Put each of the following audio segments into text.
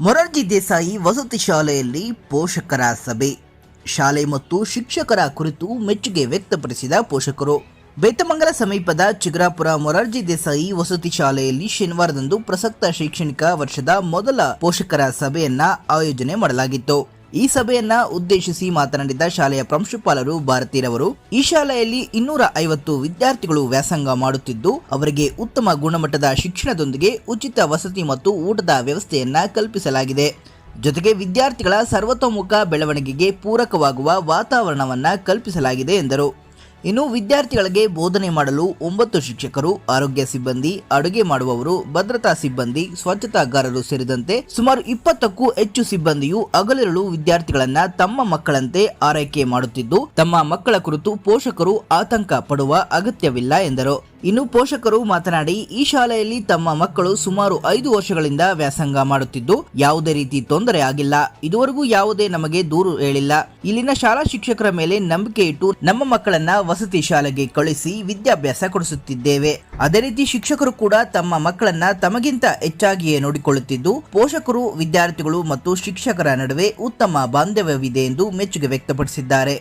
ಮೊರಾರ್ಜಿ ದೇಸಾಯಿ ವಸತಿ ಶಾಲೆಯಲ್ಲಿ ಪೋಷಕರ ಸಭೆ. ಶಾಲೆ ಮತ್ತು ಶಿಕ್ಷಕರ ಕುರಿತು ಮೆಚ್ಚುಗೆ ವ್ಯಕ್ತಪಡಿಸಿದ ಪೋಷಕರು. ಬೇತಮಂಗಲ ಸಮೀಪದ ಚಿಗರಾಪುರ ಮೊರಾರ್ಜಿ ದೇಸಾಯಿ ವಸತಿ ಶಾಲೆಯಲ್ಲಿ ಶನಿವಾರದಂದು ಪ್ರಸಕ್ತ ಶೈಕ್ಷಣಿಕ ವರ್ಷದ ಮೊದಲ ಪೋಷಕರ ಸಭೆಯನ್ನ ಆಯೋಜನೆ ಮಾಡಲಾಗಿತ್ತು. ಈ ಸಭೆಯನ್ನ ಉದ್ದೇಶಿಸಿ ಮಾತನಾಡಿದ ಶಾಲೆಯ ಪ್ರಾಂಶುಪಾಲರು ಭಾರತೀರವರು, ಈ ಶಾಲೆಯಲ್ಲಿ ಇನ್ನೂರ ಐವತ್ತು ವಿದ್ಯಾರ್ಥಿಗಳು ವ್ಯಾಸಂಗ ಮಾಡುತ್ತಿದ್ದು, ಅವರಿಗೆ ಉತ್ತಮ ಗುಣಮಟ್ಟದ ಶಿಕ್ಷಣದೊಂದಿಗೆ ಉಚಿತ ವಸತಿ ಮತ್ತು ಊಟದ ವ್ಯವಸ್ಥೆಯನ್ನ ಕಲ್ಪಿಸಲಾಗಿದೆ. ಜೊತೆಗೆ ವಿದ್ಯಾರ್ಥಿಗಳ ಸರ್ವತೋಮುಖ ಬೆಳವಣಿಗೆಗೆ ಪೂರಕವಾಗುವ ವಾತಾವರಣವನ್ನ ಕಲ್ಪಿಸಲಾಗಿದೆ ಎಂದರು. ಇನ್ನು ವಿದ್ಯಾರ್ಥಿಗಳಿಗೆ ಬೋಧನೆ ಮಾಡಲು ಒಂಬತ್ತು ಶಿಕ್ಷಕರು, ಆರೋಗ್ಯ ಸಿಬ್ಬಂದಿ, ಅಡುಗೆ ಮಾಡುವವರು, ಭದ್ರತಾ ಸಿಬ್ಬಂದಿ, ಸ್ವಚ್ಛತಾಗಾರರು ಸೇರಿದಂತೆ ಸುಮಾರು ಇಪ್ಪತ್ತಕ್ಕೂ ಹೆಚ್ಚು ಸಿಬ್ಬಂದಿಯು ಹಗಲಿರುಳು ವಿದ್ಯಾರ್ಥಿಗಳನ್ನ ತಮ್ಮ ಮಕ್ಕಳಂತೆ ಆರೈಕೆ ಮಾಡುತ್ತಿದ್ದು, ತಮ್ಮ ಮಕ್ಕಳ ಕುರಿತು ಪೋಷಕರು ಆತಂಕ ಪಡುವ ಅಗತ್ಯವಿಲ್ಲ ಎಂದರು. ಇನ್ನು ಪೋಷಕರು ಮಾತನಾಡಿ, ಈ ಶಾಲೆಯಲ್ಲಿ ತಮ್ಮ ಮಕ್ಕಳು ಸುಮಾರು ಐದು ವರ್ಷಗಳಿಂದ ವ್ಯಾಸಂಗ ಮಾಡುತ್ತಿದ್ದು, ಯಾವುದೇ ರೀತಿ ತೊಂದರೆ ಆಗಿಲ್ಲ. ಇದುವರೆಗೂ ಯಾವುದೇ ನಮಗೆ ದೂರು ಹೇಳಿಲ್ಲ. ಇಲ್ಲಿನ ಶಾಲಾ ಶಿಕ್ಷಕರ ಮೇಲೆ ನಂಬಿಕೆ ಇಟ್ಟು ನಮ್ಮ ಮಕ್ಕಳನ್ನ ವಸತಿ ಶಾಲೆಗೆ ಕಳಿಸಿ ವಿದ್ಯಾಭ್ಯಾಸ ಕೊಡಿಸುತ್ತಿದ್ದೇವೆ. ಅದೇ ರೀತಿ ಶಿಕ್ಷಕರು ಕೂಡ ತಮ್ಮ ಮಕ್ಕಳನ್ನ ತಮಗಿಂತ ಹೆಚ್ಚಾಗಿಯೇ ನೋಡಿಕೊಳ್ಳುತ್ತಿದ್ದು, ಪೋಷಕರು, ವಿದ್ಯಾರ್ಥಿಗಳು ಮತ್ತು ಶಿಕ್ಷಕರ ನಡುವೆ ಉತ್ತಮ ಬಾಂಧವ್ಯವಿದೆ ಎಂದು ಮೆಚ್ಚುಗೆ ವ್ಯಕ್ತಪಡಿಸಿದ್ದಾರೆ.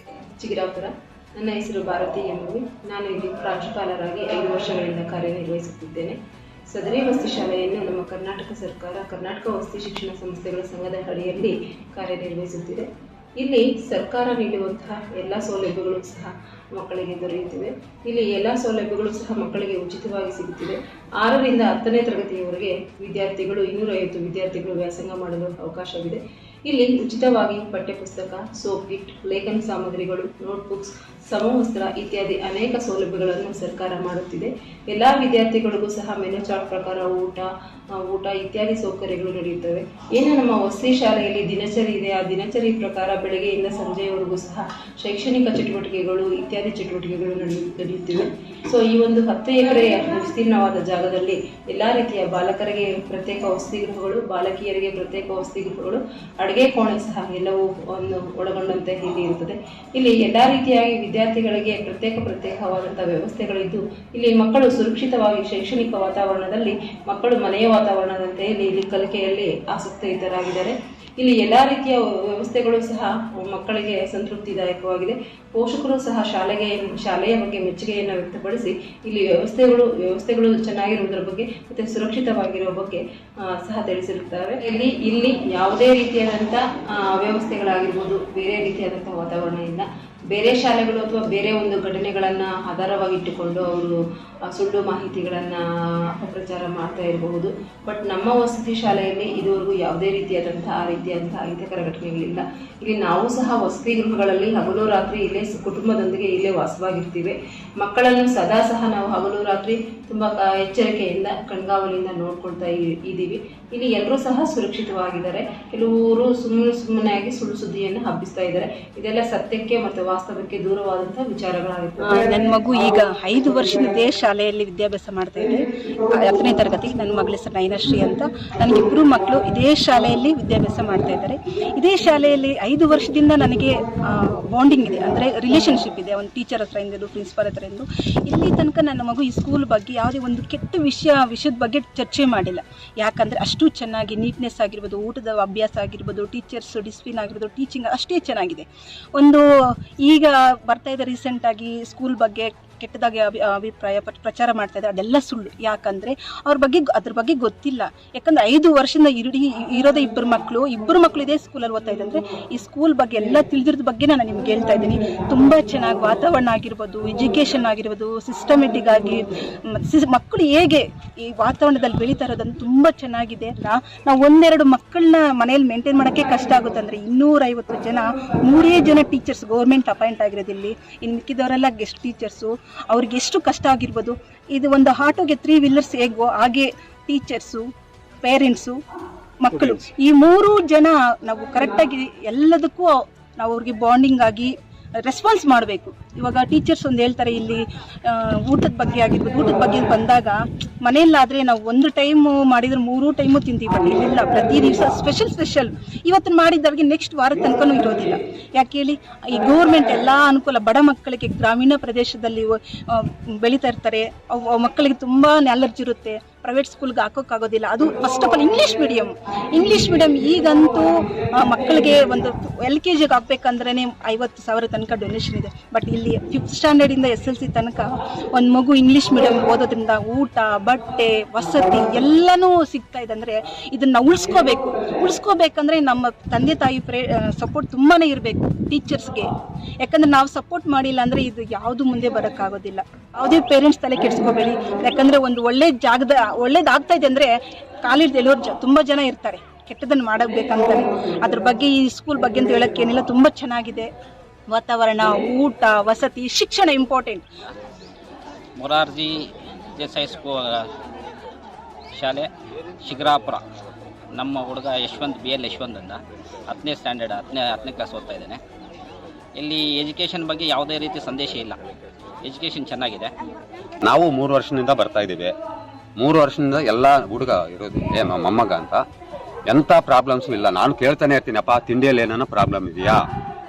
ನನ್ನ ಹೆಸರು ಭಾರತಿ ಎಂಬುವಿ. ನಾನು ಇಲ್ಲಿ ಪ್ರಾಂಶುಪಾಲರಾಗಿ ಐದು ವರ್ಷಗಳಿಂದ ಕಾರ್ಯನಿರ್ವಹಿಸುತ್ತಿದ್ದೇನೆ. ಸದರಿ ವಸ್ತಿ ಶಾಲೆಯನ್ನು ನಮ್ಮ ಕರ್ನಾಟಕ ಸರ್ಕಾರ, ಕರ್ನಾಟಕ ವಸ್ತಿ ಶಿಕ್ಷಣ ಸಂಸ್ಥೆಗಳ ಸಂಘದ ಅಡಿಯಲ್ಲಿ ಕಾರ್ಯನಿರ್ವಹಿಸುತ್ತಿದೆ. ಇಲ್ಲಿ ಸರ್ಕಾರ ನೀಡುವಂತಹ ಎಲ್ಲ ಸೌಲಭ್ಯಗಳು ಸಹ ಮಕ್ಕಳಿಗೆ ದೊರೆಯುತ್ತಿವೆ. ಇಲ್ಲಿ ಎಲ್ಲ ಸೌಲಭ್ಯಗಳು ಸಹ ಮಕ್ಕಳಿಗೆ ಉಚಿತವಾಗಿ ಸಿಗುತ್ತಿವೆ. ಆರರಿಂದ ಹತ್ತನೇ ತರಗತಿಯವರೆಗೆ ವಿದ್ಯಾರ್ಥಿಗಳು, ಇನ್ನೂರೈವತ್ತು ವಿದ್ಯಾರ್ಥಿಗಳು ವ್ಯಾಸಂಗ ಮಾಡಲು ಅವಕಾಶವಿದೆ. ಇಲ್ಲಿ ಉಚಿತವಾಗಿ ಪಠ್ಯಪುಸ್ತಕ ಸೋಪ್ ಕಿಟ್ ಲೇಖನ ಸಾಮಗ್ರಿಗಳು ನೋಟ್ಬುಕ್ಸ್ ಸಮವಸ್ತ್ರ ಇತ್ಯಾದಿ ಅನೇಕ ಸೌಲಭ್ಯಗಳನ್ನು ಸರ್ಕಾರ ಮಾಡುತ್ತಿದೆ. ಎಲ್ಲಾ ವಿದ್ಯಾರ್ಥಿಗಳಿಗೂ ಸಹ ಮೆನು ಚಾರ್ಟ್ ಪ್ರಕಾರ ಊಟ ಊಟ ಇತ್ಯಾದಿ ಸೌಕರ್ಯಗಳು ನಡೆಯುತ್ತವೆ. ಏನು ನಮ್ಮ ವಸತಿ ಶಾಲೆಯಲ್ಲಿ ದಿನಚರಿ ಇದೆ. ಆ ದಿನಚರಿ ಪ್ರಕಾರ ಬೆಳಗ್ಗೆಯಿಂದ ಸಂಜೆಯವರೆಗೂ ಸಹ ಶೈಕ್ಷಣಿಕ ಚಟುವಟಿಕೆಗಳು ಇತ್ಯಾದಿ ಚಟುವಟಿಕೆಗಳು ನಡೆಯು, ನಡೆಯುತ್ತಿವೆ. ಸೊ ಈ ಒಂದು ಹತ್ತು ಎಕರೆ ವಿಸ್ತೀರ್ಣವಾದ ಜಾಗದಲ್ಲಿ ಎಲ್ಲ ರೀತಿಯ ಬಾಲಕರಿಗೆ ಪ್ರತ್ಯೇಕ ವಸತಿ ಗೃಹಗಳು ಬಾಲಕಿಯರಿಗೆ ಪ್ರತ್ಯೇಕ ವಸತಿ ಗೃಹಗಳು ಅಡುಗೆ ಕೋಣೆ ಸಹ ಎಲ್ಲವೂ ಒಂದು ಒಳಗೊಂಡಂತೆ ಇಲ್ಲಿ ಇರುತ್ತದೆ. ಇಲ್ಲಿ ಎಲ್ಲ ರೀತಿಯಾಗಿ ವಿದ್ಯಾರ್ಥಿಗಳಿಗೆ ಪ್ರತ್ಯೇಕ ಪ್ರತ್ಯೇಕವಾದಂಥ ವ್ಯವಸ್ಥೆಗಳಿದ್ದು, ಇಲ್ಲಿ ಮಕ್ಕಳು ಸುರಕ್ಷಿತವಾಗಿ ಶೈಕ್ಷಣಿಕ ವಾತಾವರಣದಲ್ಲಿ ಮಕ್ಕಳು ಮನೆಯ ವಾತಾವರಣದಂತೆ ಇಲ್ಲಿ ಕಲಿಕೆಯಲ್ಲಿ ಆಸಕ್ತಿಯುತರಾಗಿದ್ದಾರೆ ಇಲ್ಲಿ ಎಲ್ಲ ರೀತಿಯ ವ್ಯವಸ್ಥೆಗಳು ಸಹ ಮಕ್ಕಳಿಗೆ ಸಂತೃಪ್ತಿದಾಯಕವಾಗಿದೆ. ಪೋಷಕರು ಸಹ ಶಾಲೆಗೆ, ಶಾಲೆಯ ಬಗ್ಗೆ ಮೆಚ್ಚುಗೆಯನ್ನು ವ್ಯಕ್ತಪಡಿಸಿ ಇಲ್ಲಿ ವ್ಯವಸ್ಥೆಗಳು ವ್ಯವಸ್ಥೆಗಳು ಚೆನ್ನಾಗಿರುವುದರ ಬಗ್ಗೆ ಮತ್ತೆ ಸುರಕ್ಷಿತವಾಗಿರುವ ಬಗ್ಗೆ ಸಹ ತಿಳಿಸಿರುತ್ತಾರೆ. ಇಲ್ಲಿ ಇಲ್ಲಿ ಯಾವುದೇ ರೀತಿಯಾದಂತಹ ವ್ಯವಸ್ಥೆಗಳಾಗಿರ್ಬೋದು, ಬೇರೆ ರೀತಿಯಾದಂತಹ ವಾತಾವರಣ ಬೇರೆ ಶಾಲೆಗಳು ಅಥವಾ ಬೇರೆ ಒಂದು ಘಟನೆಗಳನ್ನು ಆಧಾರವಾಗಿಟ್ಟುಕೊಂಡು ಅವರು ಸುಳ್ಳು ಮಾಹಿತಿಗಳನ್ನು ಅಪಪ್ರಚಾರ ಮಾಡ್ತಾ ಇರಬಹುದು. ಬಟ್ ನಮ್ಮ ವಸತಿ ಶಾಲೆಯಲ್ಲಿ ಇದುವರೆಗೂ ಯಾವುದೇ ರೀತಿಯಾದಂತಹ ಆ ರೀತಿಯಾದಂಥ ಅಹಿತಕರ ಘಟನೆಗಳಿಲ್ಲ. ಇಲ್ಲಿ ನಾವು ಸಹ ವಸತಿ ಗೃಹಗಳಲ್ಲಿ ಹಗಲು ರಾತ್ರಿ ಇಲ್ಲೇ ಕುಟುಂಬದೊಂದಿಗೆ ಇಲ್ಲೇ ವಾಸವಾಗಿರ್ತೀವಿ. ಮಕ್ಕಳನ್ನು ಸದಾ ಸಹ ನಾವು ಹಗಲು ರಾತ್ರಿ ತುಂಬ ಎಚ್ಚರಿಕೆಯಿಂದ, ಕಣ್ಗಾವಲಿಂದ ನೋಡ್ಕೊಳ್ತಾ ಇದ್ದೀವಿ. ಇಲ್ಲಿ ಎಲ್ಲರೂ ಸಹ ಸುರಕ್ಷಿತವಾಗಿದ್ದಾರೆ. ಕೆಲವರು ಸುಮ್ಮನೆ ಸುಮ್ಮನೆಯಾಗಿ ಸುಳ್ಳು ಸುದ್ದಿಯನ್ನು ಹಬ್ಬಿಸ್ತಾ ಇದ್ದಾರೆ. ಇದೆಲ್ಲ ಸತ್ಯಕ್ಕೆ ಮತ್ತು ವಾಸ್ತವಕ್ಕೆ ದೂರವಾದಂತಹ ವಿಚಾರಗಳಾಗಿರ್ತವೆ ನನ್ನ ಮಗು ಈಗ ಐದು ವರ್ಷದಿಂದ ಶಾಲೆಯಲ್ಲಿ ವಿದ್ಯಾಭ್ಯಾಸ ಮಾಡ್ತಾ ಇದೆ. ಹತ್ತನೇ ತರಗತಿ ನನ್ನ ಮಗಳ ಹೆಸರು ನಯನಶ್ರೀ ಅಂತ. ನನಗಿಬ್ಬರು ಮಕ್ಕಳು ಇದೇ ಶಾಲೆಯಲ್ಲಿ ವಿದ್ಯಾಭ್ಯಾಸ ಮಾಡ್ತಾ ಇದ್ದಾರೆ. ಇದೇ ಶಾಲೆಯಲ್ಲಿ ಐದು ವರ್ಷದಿಂದ ನನಗೆ ಬಾಂಡಿಂಗ್ ಇದೆ. ಅಂದರೆ ರಿಲೇಷನ್ಶಿಪ್ ಇದೆ. ಒಂದು ಟೀಚರ್ ಹತ್ರ ಇಂದು ಪ್ರಿನ್ಸಿಪಾಲ್ ಹತ್ರ ಇಂದು ಇಲ್ಲಿ ತನಕ ನನ್ನ ಮಗು ಈ ಸ್ಕೂಲ್ ಬಗ್ಗೆ ಯಾವುದೇ ಒಂದು ಕೆಟ್ಟ ವಿಷಯ, ವಿಷಯದ ಬಗ್ಗೆ ಚರ್ಚೆ ಮಾಡಿಲ್ಲ. ಯಾಕಂದರೆ ಅಷ್ಟು ಚೆನ್ನಾಗಿ ನೀಟ್ನೆಸ್ ಆಗಿರ್ಬೋದು, ಊಟದ ಅಭ್ಯಾಸ ಆಗಿರ್ಬೋದು ಟೀಚರ್ಸ್ ಡಿಸಿಪ್ಲಿನ್ ಆಗಿರ್ಬೋದು ಟೀಚಿಂಗ್ ಅಷ್ಟೇ ಚೆನ್ನಾಗಿದೆ. ಒಂದು ಈಗ ಬರ್ತಾ ಇದೆ ರೀಸೆಂಟಾಗಿ ಸ್ಕೂಲ್ ಬಗ್ಗೆ ಕೆಟ್ಟದಾಗಿ ಅಭಿ ಅಭಿಪ್ರಾಯ ಪ್ರಚಾರ ಮಾಡ್ತಾ ಇದ್ದಾರೆ. ಅದೆಲ್ಲ ಸುಳ್ಳು. ಯಾಕಂದರೆ ಅವ್ರ ಬಗ್ಗೆ ಅದ್ರ ಬಗ್ಗೆ ಗೊತ್ತಿಲ್ಲ. ಯಾಕಂದರೆ ಐದು ವರ್ಷದಿಂದ ಇರುಡಿ ಇರೋದೇ ಇಬ್ಬರು ಮಕ್ಕಳು ಇಬ್ಬರು ಮಕ್ಕಳು ಇದೇ ಸ್ಕೂಲಲ್ಲಿ ಓದ್ತಾ ಇದೆ ಈ ಸ್ಕೂಲ್ ಬಗ್ಗೆ ಎಲ್ಲ ತಿಳಿದಿರೋದ್ ಬಗ್ಗೆ ನಾನು ನಿಮ್ಗೆ ಹೇಳ್ತಾ ಇದ್ದೀನಿ. ತುಂಬ ಚೆನ್ನಾಗಿ ವಾತಾವರಣ ಆಗಿರ್ಬೋದು ಎಜುಕೇಷನ್ ಆಗಿರ್ಬೋದು ಸಿಸ್ಟಮೆಟಿಕ್ ಆಗಿ ಮಕ್ಕಳು ಹೇಗೆ ಈ ವಾತಾವರಣದಲ್ಲಿ ಬೆಳೀತಾ ಇರೋದನ್ನು ತುಂಬ ಚೆನ್ನಾಗಿದೆ. ನಾ- ನಾವು ಒಂದೆರಡು ಮಕ್ಕಳನ್ನ ಮನೆಯಲ್ಲಿ ಮೇಂಟೈನ್ ಮಾಡೋಕ್ಕೆ ಕಷ್ಟ ಆಗುತ್ತೆ ಅಂದರೆ ಇನ್ನೂರೈವತ್ತು ಜನ, ಮೂರೇ ಜನ ಟೀಚರ್ಸ್ ಗೌರ್ಮೆಂಟ್ ಅಪಾಯಿಂಟ್ ಆಗಿರೋದಿಲ್ಲಿ ಇನ್ನು ಮಿಕ್ಕಿದವರೆಲ್ಲ ಗೆಸ್ಟ್ ಟೀಚರ್ಸು ಅವ್ರಿಗೆ ಎಷ್ಟು ಕಷ್ಟ ಆಗಿರ್ಬೋದು. ಇದು ಒಂದು ಆಟೋಗೆ ತ್ರೀ ವೀಲರ್ಸ್ ಹೇಗೋ ಹಾಗೆ ಟೀಚರ್ಸು ಪೇರೆಂಟ್ಸು ಮಕ್ಕಳು. ಈ ಮೂರು ಜನ ನಾವು ಕರೆಕ್ಟಾಗಿ ಎಲ್ಲದಕ್ಕೂ ನಾವು ಅವ್ರಿಗೆ ಬಾಂಡಿಂಗ್ ಆಗಿ ರೆಸ್ಪಾನ್ಸ್ ಮಾಡಬೇಕು. ಇವಾಗ ಟೀಚರ್ಸ್ ಒಂದು ಹೇಳ್ತಾರೆ ಇಲ್ಲಿ ಊಟದ ಬಗ್ಗೆ ಆಗಿರ್ಬೋದು, ಊಟದ ಬಗ್ಗೆ ಬಂದಾಗ ಮನೆಯಲ್ಲಾದರೆ ನಾವು ಒಂದು ಟೈಮು ಮಾಡಿದ್ರೆ ಮೂರು ಟೈಮು ತಿಂತೀವಿ ಬಟ್ ಇಲ್ಲಿಲ್ಲ. ಪ್ರತಿ ದಿವಸ ಸ್ಪೆಷಲ್ ಸ್ಪೆಷಲ್ ಇವತ್ತು ಮಾಡಿದ್ದವ್ರಿಗೆ ನೆಕ್ಸ್ಟ್ ವಾರದ ತನಕನೂ ಇರೋದಿಲ್ಲ. ಯಾಕೆ ಹೇಳಿ? ಈ ಗೌರ್ಮೆಂಟ್ ಎಲ್ಲ ಅನುಕೂಲ, ಬಡ ಮಕ್ಕಳಿಗೆ ಗ್ರಾಮೀಣ ಪ್ರದೇಶದಲ್ಲಿ ಬೆಳೀತಾ ಇರ್ತಾರೆ. ಅವ್ ಮಕ್ಕಳಿಗೆ ತುಂಬ ಅಲರ್ಜಿ ಇರುತ್ತೆ. ಪ್ರೈವೇಟ್ ಸ್ಕೂಲ್ಗೆ ಹಾಕೋಕ್ಕಾಗೋದಿಲ್ಲ. ಅದು first of all English medium English medium ಈಗಂತೂ ಮಕ್ಕಳಿಗೆ ಒಂದು ಎಲ್ ಕೆ ಜಿಗೆ ಹಾಕ್ಬೇಕಂದ್ರೆ ಐವತ್ತು ಸಾವಿರ ತನಕ ಡೊನೇಷನ್ ಇದೆ. ಬಟ್ ಇಲ್ಲಿ ಫಿಫ್ತ್ ಸ್ಟ್ಯಾಂಡರ್ಡಿಂದ ಎಸ್ ಎಲ್ ಸಿ ತನಕ ಒಂದು ಮಗು ಇಂಗ್ಲಿಷ್ ಮೀಡಿಯಂ ಓದೋದ್ರಿಂದ ಊಟ, ಬಟ್ಟೆ, ವಸತಿ ಎಲ್ಲನೂ ಸಿಗ್ತಾ ಇದೆ. ಅಂದರೆ ಇದನ್ನ ಉಳಿಸ್ಕೋಬೇಕು. ಉಳಿಸ್ಕೋಬೇಕಂದ್ರೆ ನಮ್ಮ ತಂದೆ ತಾಯಿ ಪ್ರೇ ಸಪೋರ್ಟ್ ತುಂಬಾ ಇರಬೇಕು ಟೀಚರ್ಸ್ಗೆ ಯಾಕಂದ್ರೆ ನಾವು ಸಪೋರ್ಟ್ ಮಾಡಿಲ್ಲ ಅಂದರೆ ಇದು ಯಾವುದು ಮುಂದೆ ಬರೋಕ್ಕಾಗೋದಿಲ್ಲ. ಯಾವುದೇ ಪೇರೆಂಟ್ಸ್ ತಲೆ ಕೆಡಿಸ್ಕೋಬೇಡಿ. ಯಾಕಂದರೆ ಒಂದು ಒಳ್ಳೆ ಜಾಗದ, ಒಳ್ಳೇದಾಗ್ತಾ ಇದೆ ಅಂದರೆ ಕಾಲೇಜ್ ಎಲ್ಲೋರು ಜ, ತುಂಬ ಜನ ಇರ್ತಾರೆ. ಕೆಟ್ಟದನ್ನು ಮಾಡಬೇಕಂತಾರೆ ಅದ್ರ ಬಗ್ಗೆ ಈ ಸ್ಕೂಲ್ ಬಗ್ಗೆ ಅಂತ ಹೇಳೋಕ್ಕೇನಿಲ್ಲ ತುಂಬ ಚೆನ್ನಾಗಿದೆ. ವಾತಾವರಣ ಊಟ ವಸತಿ ಶಿಕ್ಷಣ ಇಂಪಾರ್ಟೆಂಟ್ ಮೊರಾರ್ಜಿ ದೇಸಾಯಿ ಸ್ಕೂ ಶಾಲೆ ಶಿಗ್ರಾಪುರ. ನಮ್ಮ ಹುಡುಗ ಯಶವಂತ್ ಬಿ ಎಲ್ ಯಶವಂತ್ ಅಂತ. ಹತ್ತನೇ ಸ್ಟ್ಯಾಂಡರ್ಡ್ ಹತ್ತನೇ ಹತ್ತನೇ ಕ್ಲಾಸ್ ಓದ್ತಾ ಇದ್ದಾನೆ. ಇಲ್ಲಿ ಎಜುಕೇಷನ್ ಬಗ್ಗೆ ಯಾವುದೇ ರೀತಿ ಸಂದೇಶ ಇಲ್ಲ. ಎಜುಕೇಷನ್ ಚೆನ್ನಾಗಿದೆ. ನಾವು ಮೂರು ವರ್ಷದಿಂದ ಬರ್ತಾ ಇದ್ದೀವಿ. ಮೂರು ವರ್ಷದಿಂದ ಎಲ್ಲ ಹುಡುಗ ಇರೋದು ಏ ಮೊಮ್ಮಗ ಅಂತ. ಎಂಥ ಪ್ರಾಬ್ಲಮ್ಸು ಇಲ್ಲ. ನಾನು ಕೇಳ್ತಾನೆ ಇರ್ತೀನಪ್ಪ ತಿಂಡಿಯಲ್ಲಿ ಏನಾನ ಪ್ರಾಬ್ಲಮ್ ಇದೆಯಾ?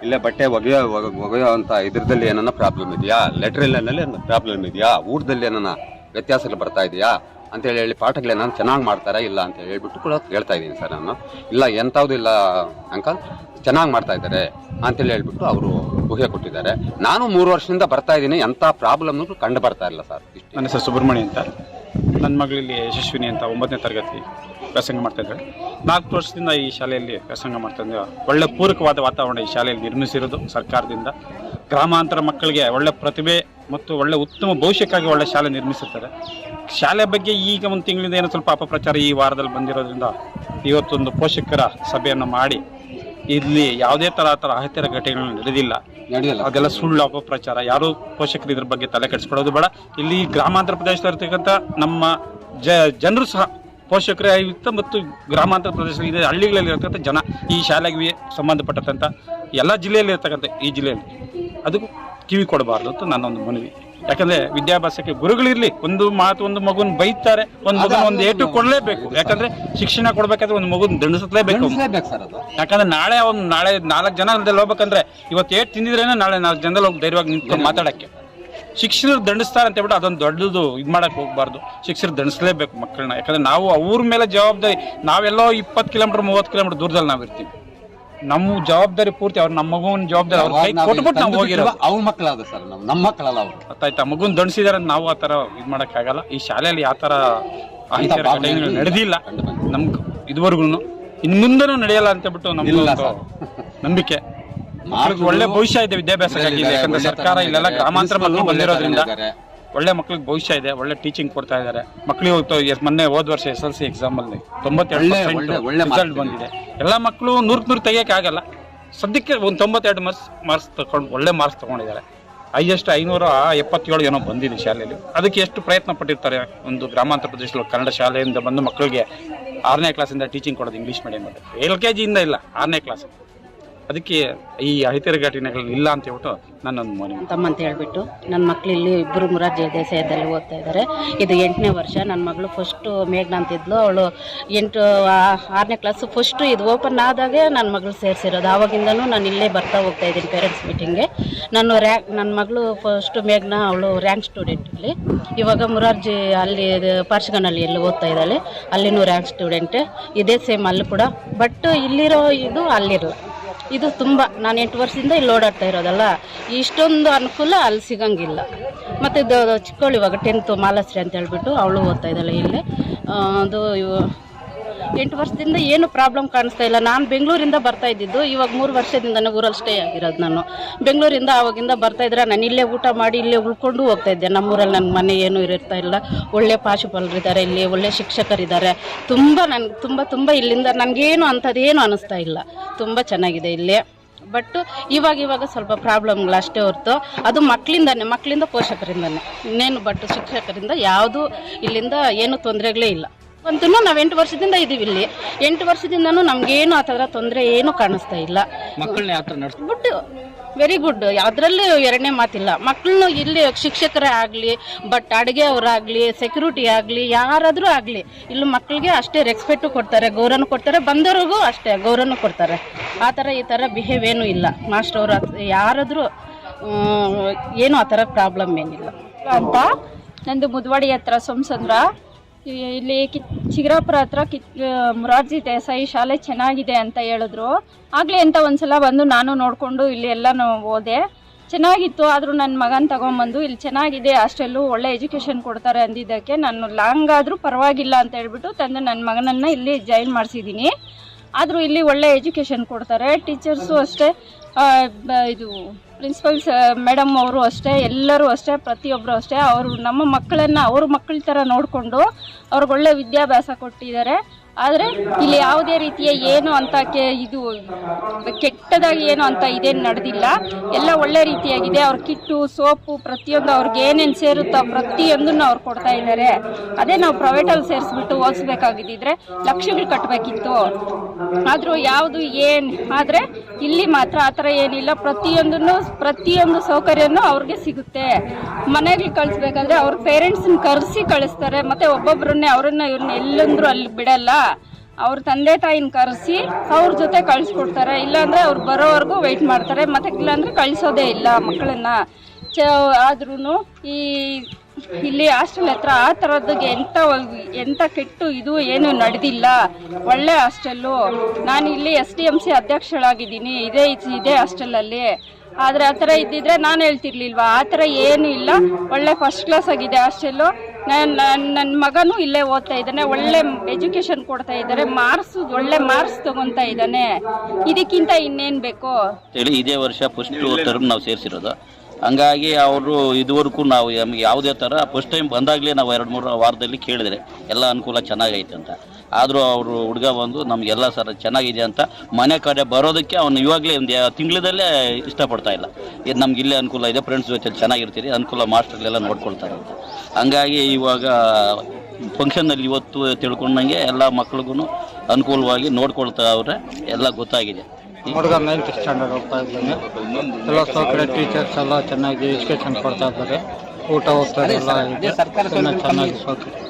ಇಲ್ಲೇ ಬಟ್ಟೆ ಒಗೆಯೋ ಒಗ- ಒಗೆಯೋ ಅಂತ ಇದ್ರದಲ್ಲಿ ಏನನ್ನ ಪ್ರಾಬ್ಲಮ್ ಇದೆಯಾ? ಲೆಟ್ರಿನಲ್ಲಿ ಪ್ರಾಬ್ಲಮ್ ಇದೆಯಾ? ಊಟದಲ್ಲಿ ಏನನ್ನ ವ್ಯತ್ಯಾಸಗಳು ಬರ್ತಾ ಇದೆಯಾ? ಅಂತೇಳಿ ಹೇಳಿ ಪಾಠಗಳೇನಾದ್ರು ಚೆನ್ನಾಗಿ ಮಾಡ್ತಾರಾ ಇಲ್ಲ ಅಂತ ಹೇಳ್ಬಿಟ್ಟು ಕೂಡ ಹೇಳ್ತಾ ಇದ್ದೀನಿ ಸರ್ ನಾನು. ಇಲ್ಲ ಎಂಥದ್ದು ಇಲ್ಲ ಅಂಕಲ್? ಚೆನ್ನಾಗಿ ಮಾಡ್ತಾ ಇದ್ದಾರೆ ಅಂತೇಳಿ ಹೇಳ್ಬಿಟ್ಟು ಅವರು ಗುಹೆ ಕೊಟ್ಟಿದ್ದಾರೆ. ನಾನು ಮೂರು ವರ್ಷದಿಂದ ಬರ್ತಾ ಇದ್ದೀನಿ, ಎಂಥ ಪ್ರಾಬ್ಲಮ್ ಕಂಡು ಬರ್ತಾ ಇಲ್ಲ ಸರ್. ನನ್ನ ಹೆಸರು ಸುಬ್ರಹ್ಮಣ್ಯ ಅಂತ. ನನ್ನ ಮಗಳಲ್ಲಿ ಯಶಸ್ವಿನಿ ಅಂತ ಒಂಬತ್ತನೇ ತರಗತಿ. ವ್ಯಾಸಂಗ ಮಾಡ್ತಾ ಇದ್ದಾರೆ. ನಾಲ್ಕು ವರ್ಷದಿಂದ ಈ ಶಾಲೆಯಲ್ಲಿ ವ್ಯಾಸಂಗ ಮಾಡ್ತಾ ಇದ್ದೆ ಒಳ್ಳೆ ಪೂರಕವಾದ ವಾತಾವರಣ ಈ ಶಾಲೆಯಲ್ಲಿ ನಿರ್ಮಿಸಿರೋದು ಸರ್ಕಾರದಿಂದ. ಗ್ರಾಮಾಂತರ ಮಕ್ಕಳಿಗೆ ಒಳ್ಳೆ ಪ್ರತಿಭೆ ಮತ್ತು ಒಳ್ಳೆ ಉತ್ತಮ ಭವಿಷ್ಯಕ್ಕಾಗಿ ಒಳ್ಳೆ ಶಾಲೆ ನಿರ್ಮಿಸುತ್ತಾರೆ. ಶಾಲೆ ಬಗ್ಗೆ ಈಗ ಒಂದು ತಿಂಗಳಿಂದ ಏನೋ ಸ್ವಲ್ಪ ಅಪಪ್ರಚಾರ ಈ ವಾರದಲ್ಲಿ ಬಂದಿರೋದ್ರಿಂದ ಇವತ್ತೊಂದು ಪೋಷಕರ ಸಭೆಯನ್ನು ಮಾಡಿ ಇಲ್ಲಿ ಯಾವುದೇ ಥರ ಥರ ಅಹಿತರ ಘಟನೆಗಳು ನಡೆದಿಲ್ಲ. ನಡೆದಿಲ್ಲ. ಅದೆಲ್ಲ ಸುಳ್ಳು ಅಪಪ್ರಚಾರ. ಯಾರು ಪೋಷಕರು ಇದ್ರ ಬಗ್ಗೆ ತಲೆ ಕೆಡಿಸ್ಕೊಳ್ಳೋದು ಬೇಡ. ಇಲ್ಲಿ ಗ್ರಾಮಾಂತರ ಪ್ರದೇಶದಲ್ಲಿರ್ತಕ್ಕಂಥ ನಮ್ಮ ಜ ಜನರು ಸಹ ಪೋಷಕರೇ ಆಯುಕ್ತ ಮತ್ತು ಗ್ರಾಮಾಂತರ ಪ್ರದೇಶದಲ್ಲಿ ಇದೆ ಹಳ್ಳಿಗಳಲ್ಲಿ ಇರ್ತಕ್ಕಂಥ ಜನ ಈ ಶಾಲೆಗೆ ಸಂಬಂಧಪಟ್ಟಂತ ಎಲ್ಲ ಜಿಲ್ಲೆಯಲ್ಲಿ ಇರ್ತಕ್ಕಂಥ ಈ ಜಿಲ್ಲೆಯಲ್ಲಿ ಅದಕ್ಕೂ ಕಿವಿ ಕೊಡಬಾರ್ದು ಅಂತ ನನ್ನ ಒಂದು ಮನವಿ. ಯಾಕಂದ್ರೆ ವಿದ್ಯಾಭ್ಯಾಸಕ್ಕೆ ಗುರುಗಳಿರ್ಲಿ. ಒಂದು ಮಾತು ಒಂದು ಮಗುನ್ ಬೈತಾರೆ ಒಂದು ಮಗುನ ಒಂದು ಏಟು ಕೊಡಲೇಬೇಕು. ಯಾಕಂದ್ರೆ ಶಿಕ್ಷಣ ಕೊಡ್ಬೇಕಾದ್ರೆ ಒಂದು ಮಗುನ್ ದಂಡಿಸಲೇಬೇಕು. ಯಾಕಂದ್ರೆ ನಾಳೆ ಅವ್ನು ನಾಳೆ ನಾಲ್ಕು ಜನ ಅಲ್ಲದೆ ಹೋಗ್ಬೇಕಂದ್ರೆ ಇವತ್ತು ಏಟ್ ತಿಂದಿದ್ರೇನೆ ನಾಳೆ ನಾಲ್ಕು ಜನದಲ್ಲಿ ಹೋಗಿ ಧೈರ್ಯವಾಗಿ ನಿಂತ್ಕೊಂಡು ಮಾತಾಡಕ್ಕೆ. ಶಿಕ್ಷಕರು ದಂಡಿಸ್ತಾರೆ ಅಂತ ಹೇಳ್ಬಿಟ್ಟು ಅದೊಂದು ದೊಡ್ಡದು ಇದು ಮಾಡಕ್ ಹೋಗ್ಬಾರ್ದು. ಶಿಕ್ಷಕರು ದಂಡಿಸ್ಲೇಬೇಕು ಮಕ್ಕಳನ್ನ. ಯಾಕಂದ್ರೆ ನಾವು ಅವ್ರ ಮೇಲೆ ಜವಾಬ್ದಾರಿ ನಾವೆಲ್ಲೋ ಇಪ್ಪತ್ತು ಕಿಲೋಮೀಟರ್ ಮೂವತ್ತು ಕಿಲೋಮೀಟರ್ ದೂರದಲ್ಲಿ ನಾವು ಇರ್ತೀವಿ. ನಮ್ಮ ಜವಾಬ್ದಾರಿ ಪೂರ್ತಿ ಅವ್ರ ನಮ್ಮ ಮಗುವಿನ ಜವಾಬ್ದಾರಿ ಅವ್ರ ಕೈ ಕೊಟ್ಬಿಟ್ಟು ನಾವು ಹೋಗಿರೋ ಅವ್ರ ಮಕ್ಕಳಾದ ಸರ್ ನಮ್ಮ ನಮ್ಮ ಮಕ್ಕಳಲ್ಲ ಅವರು. ಗೊತ್ತಾಯ್ತಾ ಮಗುನ್ ದಂಡಿಸಿದಾರೆ ನಾವು ಆ ಥರ ಇದು ಮಾಡೋಕ್ಕಾಗಲ್ಲ ಈ ಶಾಲೆಯಲ್ಲಿ ಯಾವ ಥರ ಘಟನೆಗಳು ನಡೆದಿಲ್ಲ. ನಮ್ಗೆ ಇದುವರೆಗೂ ಇನ್ನು ಮುಂದೆನೂ ನಡೆಯಲ್ಲ ಅಂತ ಹೇಳ್ಬಿಟ್ಟು ನಮ್ಗೆ. ನಂಬಿಕೆ. ಮಕ್ಕಳಿಗೆ ಒಳ್ಳೆ ಭವಿಷ್ಯ ಇದೆ ವಿದ್ಯಾಭ್ಯಾಸಕ್ಕಾಗಿ ಯಾಕಂದ್ರೆ ಸರ್ಕಾರ ಇಲ್ಲೆಲ್ಲ ಗ್ರಾಮಾಂತರ ಮಕ್ಕಳು ಬಂದಿರೋದ್ರಿಂದ ಒಳ್ಳೆ ಮಕ್ಳಿಗೆ ಭವಿಷ್ಯ ಇದೆ ಒಳ್ಳೆ ಟೀಚಿಂಗ್ ಕೊಡ್ತಾ ಇದ್ದಾರೆ. ಮಕ್ಕಳಿಗೆ ಹೋಗ್ತಾ ಮೊನ್ನೆ ಹೋದ ವರ್ಷ ಎಸ್ ಎಲ್ ಸಿ ಎಕ್ಸಾಮ್ ಅಲ್ಲಿ ತೊಂಬತ್ತೆರಡು ರಿಸಲ್ಟ್ ಬಂದಿದೆ. ಎಲ್ಲ ಮಕ್ಕಳು ನೂರ್ ನೂರ್ ತೆಗಿಯಕ್ ಆಗಲ್ಲ. ಸದ್ಯಕ್ಕೆ ಒಂದು ತೊಂಬತ್ತೆರಡು ಮಾರ್ಕ್ಸ್ ಮಾರ್ಕ್ಸ್ ತಗೊಂಡು ಒಳ್ಳೆ ಮಾರ್ಕ್ಸ್ ತಗೊಂಡಿದ್ದಾರೆ. ಹೈಯೆಸ್ಟ್ ಐನೂರ ಎಪ್ಪತ್ತೇಳು ಏನೋ ಬಂದಿದೆ ಶಾಲೆಯಲ್ಲಿ. ಅದಕ್ಕೆ ಎಷ್ಟು ಪ್ರಯತ್ನ ಪಟ್ಟಿರ್ತಾರೆ ಒಂದು ಗ್ರಾಮಾಂತರ ಪ್ರದೇಶದಲ್ಲಿ ಕನ್ನಡ ಶಾಲೆಯಿಂದ ಬಂದು ಮಕ್ಕಳಿಗೆ ಆರನೇ ಕ್ಲಾಸಿಂದ ಟೀಚಿಂಗ್ ಕೊಡೋದು ಇಂಗ್ಲೀಷ್ ಮೀಡಿಯಂ ಎಲ್ ಕೆ ಜಿಯಿಂದ ಇಲ್ಲ ಆರನೇ ಕ್ಲಾಸ್ ಅದಕ್ಕೆ ಈ ಅಹಿತರ ಘಟನೆಗಳು ಇಲ್ಲ ಅಂತ ಹೇಳ್ಬಿಟ್ಟು ನನ್ನೊಂದು ಮನವಿ ತಮ್ಮ ಅಂತ ಹೇಳ್ಬಿಟ್ಟು ನನ್ನ ಮಕ್ಳು ಇಲ್ಲಿ ಇಬ್ಬರು ಮುರಾರ್ಜಿ ದೇಸಾಯದಲ್ಲಿ ಓದ್ತಾ ಇದ್ದಾರೆ ಇದು ಎಂಟನೇ ವರ್ಷ. ನನ್ನ ಮಗಳು ಫಸ್ಟು ಮೇಘ್ನ ಅಂತಿದ್ಲು ಅವಳು ಎಂಟು ಆರನೇ ಕ್ಲಾಸ್ ಫಸ್ಟು ಇದು ಓಪನ್ ಆದಾಗ ನನ್ನ ಮಗಳು ಸೇರಿಸಿರೋದು. ಆವಾಗಿಂದನೂ ನಾನು ಇಲ್ಲೇ ಬರ್ತಾ ಹೋಗ್ತಾ ಇದ್ದೀನಿ ಪೇರೆಂಟ್ಸ್ ಮೀಟಿಂಗ್ಗೆ ನಾನು ರ್ಯಾಂಕ್ ನನ್ನ ಮಗಳು ಫಸ್ಟು ಮೇಘ್ನ ಅವಳು ರ್ಯಾಂಕ್ ಸ್ಟೂಡೆಂಟ್ ಇಲ್ಲಿ ಇವಾಗ ಮುರಾರ್ಜಿ ಅಲ್ಲಿ ಪಾರ್ಶ್ಗನಹಳ್ಳಿಯಲ್ಲಿ ಓದ್ತಾ ಇದ್ದಾಳೆ. ಅಲ್ಲಿನೂ ರ್ಯಾಂಕ್ ಸ್ಟೂಡೆಂಟ್ ಇದೇ ಸೇಮ್ ಅಲ್ಲಿ ಕೂಡ. ಬಟ್ ಇಲ್ಲಿರೋ ಇದು ಅಲ್ಲಿರಲ್ಲ. ಇದು ತುಂಬ, ನಾನು ಎಂಟು ವರ್ಷದಿಂದ ಇಲ್ಲಿ ಓಡಾಡ್ತಾ ಇರೋದಲ್ಲ. ಇಷ್ಟೊಂದು ಅನುಕೂಲ ಅಲ್ಲಿ ಸಿಗಂಗಿಲ್ಲ. ಮತ್ತು ಇದು ಚಿಕ್ಕವಳು ಇವಾಗ ಟೆಂತು ಮಾಲಾಶ್ರೀ ಅಂತ ಹೇಳ್ಬಿಟ್ಟು ಅವಳು ಓದ್ತಾ ಇದ್ದಾಳೆ ಇಲ್ಲೇ. ಅದು ಇವು ಎಂಟು ವರ್ಷದಿಂದ ಏನು ಪ್ರಾಬ್ಲಮ್ ಕಾಣಿಸ್ತಾ ಇಲ್ಲ. ನಾನು ಬೆಂಗಳೂರಿಂದ ಬರ್ತಾ ಇದ್ದಿದ್ದು ಇವಾಗ ಮೂರು ವರ್ಷದಿಂದನೇ ಊರಲ್ಲಿ ಸ್ಟೇ ಆಗಿರೋದು ನಾನು. ಬೆಂಗಳೂರಿಂದ ಆವಾಗಿಂದ ಬರ್ತಾ ಇದ್ರೆ ನಾನು ಇಲ್ಲೇ ಊಟ ಮಾಡಿ ಇಲ್ಲೇ ಉಳ್ಕೊಂಡು ಹೋಗ್ತಾ ಇದ್ದೆ. ನಮ್ಮೂರಲ್ಲಿ ನನ್ನ ಮನೆ ಏನೂ ಇರ್ತಾ ಇಲ್ಲ. ಒಳ್ಳೆ ಪಾಶುಪಾಲರಿದ್ದಾರೆ, ಇಲ್ಲಿ ಒಳ್ಳೆ ಶಿಕ್ಷಕರಿದ್ದಾರೆ. ತುಂಬ ನನ್ಗೆ ತುಂಬ ತುಂಬ ಇಲ್ಲಿಂದ ನನಗೇನು ಅಂಥದ್ದೇನು ಅನ್ನಿಸ್ತಾ ಇಲ್ಲ. ತುಂಬ ಚೆನ್ನಾಗಿದೆ ಇಲ್ಲಿ. ಬಟ್ ಇವಾಗ ಇವಾಗ ಸ್ವಲ್ಪ ಪ್ರಾಬ್ಲಮ್ಗಳು ಅಷ್ಟೇ ಹೊರತು. ಅದು ಮಕ್ಕಳಿಂದನೇ ಮಕ್ಕಳಿಂದ ಪೋಷಕರಿಂದನೇ. ಇನ್ನೇನು ಬಟ್ ಶಿಕ್ಷಕರಿಂದ ಯಾವುದು ಇಲ್ಲಿಂದ ಏನು ತೊಂದರೆಗಳೇ ಇಲ್ಲ. ಅಂತೂ ನಾವು ಎಂಟು ವರ್ಷದಿಂದ ಇದೀವಿ ಇಲ್ಲಿ. ಎಂಟು ವರ್ಷದಿಂದನೂ ನಮ್ಗೇನು ಆ ಥರ ತೊಂದರೆ ಏನು ಕಾಣಿಸ್ತಾ ಇಲ್ಲ. ಮಕ್ಕಳನ್ನ ಯಾವ ಥರ ನಡೆಸ್ ಗುಡ್ ವೆರಿ ಗುಡ್ ಯಾವುದ್ರಲ್ಲೂ ಎರಡನೇ ಮಾತಿಲ್ಲ. ಮಕ್ಕಳನ್ನು ಇಲ್ಲಿ ಶಿಕ್ಷಕರೇ ಆಗಲಿ ಬಟ್ ಅಡುಗೆ ಅವರಾಗಲಿ ಸೆಕ್ಯೂರಿಟಿ ಆಗಲಿ ಯಾರಾದರೂ ಆಗಲಿ ಇಲ್ಲಿ ಮಕ್ಕಳಿಗೆ ಅಷ್ಟೇ ರೆಸ್ಪೆಕ್ಟು ಕೊಡ್ತಾರೆ ಗೌರವನು ಕೊಡ್ತಾರೆ ಬಂದವ್ರಿಗೂ ಅಷ್ಟೇ ಗೌರವನು ಕೊಡ್ತಾರೆ. ಆ ಥರ ಈ ಥರ ಬಿಹೇವ್ ಏನೂ ಇಲ್ಲ. ಮಾಸ್ಟರ್ ಅವರು ಯಾರಾದರೂ ಏನು ಆ ಥರ ಪ್ರಾಬ್ಲಮ್ ಏನಿಲ್ಲ. ಅಂತ ನಂದು ಮುದ್ವಾಡಿ ಹತ್ರ ಸೋಮಸಂದ್ರ. ಇಲ್ಲಿ ಕಿತ್ ಚಿಗರಾಪುರ ಹತ್ರ ಕಿತ್ ಮುರಾರ್ಜಿ ದೇಸಾಯಿ ಶಾಲೆ ಚೆನ್ನಾಗಿದೆ ಅಂತ ಹೇಳಿದ್ರು. ಆಗಲೇ ಅಂತ ಒಂದ್ಸಲ ಬಂದು ನಾನು ನೋಡಿಕೊಂಡು ಇಲ್ಲಿ ಎಲ್ಲನೂ ಓದೆ ಚೆನ್ನಾಗಿತ್ತು ಆದರೂ ನನ್ನ ಮಗನ ತಗೊಂಬಂದು ಇಲ್ಲಿ ಚೆನ್ನಾಗಿದೆ ಹಾಸ್ಟೆಲ್ಲು ಒಳ್ಳೆ ಎಜುಕೇಷನ್ ಕೊಡ್ತಾರೆ ಅಂದಿದ್ದಕ್ಕೆ ನಾನು ಲಾಂಗ್ ಆದರೂ ಪರವಾಗಿಲ್ಲ ಅಂತ ಹೇಳ್ಬಿಟ್ಟು ತಂದು ನನ್ನ ಮಗನನ್ನು ಇಲ್ಲಿ ಜಾಯಿನ್ ಮಾಡಿಸಿದ್ದೀನಿ. ಆದರೂ ಇಲ್ಲಿ ಒಳ್ಳೆ ಎಜುಕೇಷನ್ ಕೊಡ್ತಾರೆ ಟೀಚರ್ಸು ಅಷ್ಟೇ ಆ, ಬ- ಸ ಮೇಡಮ್ ಅವರು ಅಷ್ಟೇ, ಎಲ್ಲರೂ ಅಷ್ಟೇ ಪ್ರತಿಯೊಬ್ಬರು ಅಷ್ಟೇ, ಅವರು ನಮ್ಮ ಮಕ್ಕಳನ್ನು, ಅವ್ರ ಮಕ್ಕಳ ಥರ ನೋಡಿಕೊಂಡು ಅವ್ರಿಗೆ ಒಳ್ಳೆ ವಿದ್ಯಾಭ್ಯಾಸ ಕೊಟ್ಟಿದ್ದಾರೆ. ಆದರೆ ಇಲ್ಲಿ ಯಾವುದೇ ರೀತಿಯ ಏನು ಅಂತ ಇದು ಕೆಟ್ಟದಾಗಿ ಏನು ಅಂತ ಇದೇನು ನಡೆದಿಲ್ಲ. ಎಲ್ಲ ಒಳ್ಳೆ ರೀತಿಯಾಗಿದೆ. ಅವ್ರ ಕಿಟ್ಟು, ಸೋಪು ಪ್ರತಿಯೊಂದು ಅವ್ರಿಗೆ ಏನೇನು ಸೇರುತ್ತೋ ಪ್ರತಿಯೊಂದನ್ನು ಅವ್ರು ಕೊಡ್ತಾ ಇದ್ದಾರೆ. ಅದೇ ನಾವು ಪ್ರೈವೇಟಲ್ಲಿ ಸೇರಿಸ್ಬಿಟ್ಟು ಓದಿಸ್ಬೇಕಾಗಿದ್ದಿದ್ರೆ ಲಕ್ಷಗಳು ಕಟ್ಟಬೇಕಿತ್ತು ಆದರೂ ಯಾವುದು ಏನು ಆದರೆ ಇಲ್ಲಿ ಮಾತ್ರ ಆ ಥರ ಏನಿಲ್ಲ. ಪ್ರತಿಯೊಂದನ್ನು, ಪ್ರತಿಯೊಂದು ಸೌಕರ್ಯನೂ ಅವ್ರಿಗೆ ಸಿಗುತ್ತೆ. ಮನೆಗೆ ಕಳಿಸ್ಬೇಕಾದ್ರೆ ಅವ್ರ ಪೇರೆಂಟ್ಸನ್ನ ಕರೆಸಿ ಕಳಿಸ್ತಾರೆ. ಮತ್ತು ಒಬ್ಬೊಬ್ಬರನ್ನೇ ಅವರನ್ನ ಇವ್ರನ್ನ ಎಲ್ಲಂದ್ರೂ ಅಲ್ಲಿ ಬಿಡಲ್ಲ. ಅವ್ರ ತಂದೆ ತಾಯಿನ ಕರೆಸಿ ಅವ್ರ ಜೊತೆ ಕಳಿಸ್ಕೊಡ್ತಾರೆ. ಇಲ್ಲಾಂದರೆ ಅವ್ರು ಬರೋವರೆಗೂ ವೆಯ್ಟ್ ಮಾಡ್ತಾರೆ. ಮತ್ತೆ ಇಲ್ಲಾಂದರೆ ಕಳಿಸೋದೇ ಇಲ್ಲ ಮಕ್ಕಳನ್ನ. ಆದ್ರೂ ಈ ಇಲ್ಲಿ ಹಾಸ್ಟೆಲ್ ಹತ್ರ ಆ ಥರದ್ದು ಎಂಥ ಎಂಥ ಕೆಟ್ಟು ಇದು ಏನು ನಡೆದಿಲ್ಲ. ಒಳ್ಳೆ ಹಾಸ್ಟೆಲ್ಲು ನಾನು ಇಲ್ಲಿ ಎಸ್ ಡಿ ಎಂ ಸಿ ಅಧ್ಯಕ್ಷಳಾಗಿದ್ದೀನಿ. ಇದೇ ಇದೇ ಹಾಸ್ಟೆಲಲ್ಲಿ ಆದರೆ ಆ ಥರ ಇದ್ದಿದ್ರೆ ನಾನು ಹೇಳ್ತಿರ್ಲಿಲ್ವಾ? ಆ ಥರ ಏನೂ ಇಲ್ಲ. ಒಳ್ಳೆ ಫಸ್ಟ್ ಕ್ಲಾಸ್ ಆಗಿದೆ ಹಾಸ್ಟೆಲ್ಲು ನನ್ನ ನನ್ನ ಮಗನೂ ಇಲ್ಲೇ ಓದ್ತಾ ಇದ್ದಾನೆ, ಒಳ್ಳೆ ಎಜುಕೇಶನ್ ಕೊಡ್ತಾ ಇದ್ದಾರೆ ಮಾರ್ಕ್ಸ್ ಒಳ್ಳೆ ಮಾರ್ಕ್ಸ್ ತಗೊತಾ ಇದ್ದಾನೆ. ಇದಕ್ಕಿಂತ ಇನ್ನೇನ್ ಬೇಕು? ಹೇಳಿ, ಇದೇ ವರ್ಷ ಫಸ್ಟ್ ಟರ್ಮ್ ನಾವು ಸೇರಿಸಿರೋದು. ಹಂಗಾಗಿ ಅವರು ಇದುವರೆಗೂ ನಾವು ನಮ್ಗೆ ಯಾವುದೇ ಥರ ಫಸ್ಟ್ ಟೈಮ್ ಬಂದಾಗಲೇ ನಾವು ಎರಡು, ಮೂರು ವಾರದಲ್ಲಿ ಕೇಳಿದ್ರೆ, ಎಲ್ಲ ಅನುಕೂಲ ಚೆನ್ನಾಗೈತೆ ಅಂತ. ಆದರೂ ಅವರು ಹುಡುಗ ಬಂದು ನಮಗೆಲ್ಲ ಸರ್ ಚೆನ್ನಾಗಿದೆ ಅಂತ ಮನೆ ಕಡೆ ಬರೋದಕ್ಕೆ ಅವನು ಇವಾಗಲೇ ಒಂದು ತಿಂಗಳದಲ್ಲೇ ಇಷ್ಟಪಡ್ತಾ ಇಲ್ಲ. ಇದು ನಮ್ಗೆ ಇಲ್ಲೇ ಅನುಕೂಲ ಇದೆ ಫ್ರೆಂಡ್ಸ್ ಜೊತೆ ಚೆನ್ನಾಗಿರ್ತೀರಿ ಅನುಕೂಲ ಮಾಸ್ಟರ್ಗಳೆಲ್ಲ ನೋಡ್ಕೊಳ್ತಾರೆ ಅಂತ. ಹಂಗಾಗಿ ಇವಾಗ ಫಂಕ್ಷನ್ನಲ್ಲಿ ಇವತ್ತು ತಿಳ್ಕೊಂಡಂಗೆ ಎಲ್ಲ ಮಕ್ಳಿಗೂ ಅನುಕೂಲವಾಗಿ ನೋಡ್ಕೊಳ್ತಾ ಅವ್ರೆ ಎಲ್ಲ ಗೊತ್ತಾಗಿದೆ. ಹುಡುಗ ನೈನ್ತ್ ಸ್ಟ್ಯಾಂಡರ್ಡ್ ಹೋಗ್ತಾ ಇದ್ದಾನೆ. ಎಲ್ಲ ಸೌಕರ್ಯ ಟೀಚರ್ಸ್ ಎಲ್ಲ ಚೆನ್ನಾಗಿ ಎಜುಕೇಶನ್ ಕೊಡ್ತಾ ಇದ್ದಾರೆ. ಊಟ ಹೋಗ್ತಾರೆ ಎಲ್ಲ ಇದೆ. ಚೆನ್ನಾಗಿ ಸೌಕರ್ಯ.